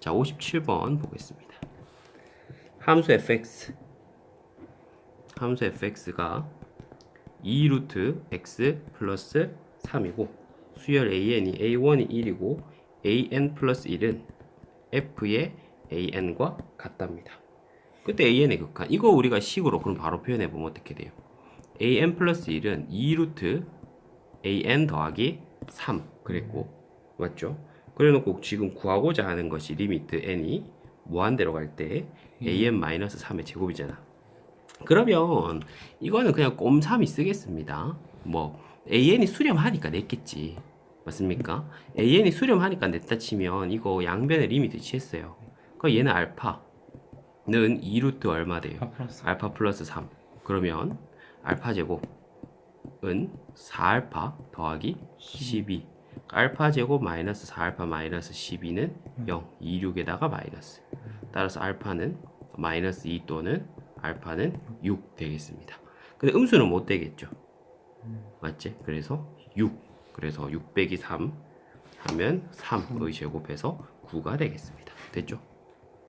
자, 57번 보겠습니다. 함수 fx 함수 fx가 2 루트 x 플러스 3이고 수열 an이 a1이 1이고 an 플러스 1은 f의 an과 같답니다. 그때 an의 극한 이거 우리가 식으로 그럼 바로 표현해 보면 어떻게 돼요? an 플러스 1은 2 루트 an 더하기 3 그랬고 맞죠? 그래놓고 지금 구하고자 하는 것이 리미트 n이 무한대로 갈 때 an 마이너스 3의 제곱이잖아. 그러면 이거는 그냥 꼼삼이 쓰겠습니다. 뭐 an이 수렴하니까 냈겠지. 맞습니까? an이 수렴하니까 냈다 치면 이거 양변의 리미트 취했어요. 그럼 얘는 알파는 2루트 얼마 돼요? 아, 플러스 알파 플러스 3. 그러면 알파 제곱은 4알파 더하기 12. 알파 제곱 마이너스 4알파 마이너스 12는 0. 26에다가 마이너스. 따라서 알파는 마이너스 2 또는 알파는 6 되겠습니다. 근데 음수는 못 되겠죠. 맞지? 그래서 6. 그래서 6 빼기 3 하면 3의 제곱해서 9가 되겠습니다. 됐죠?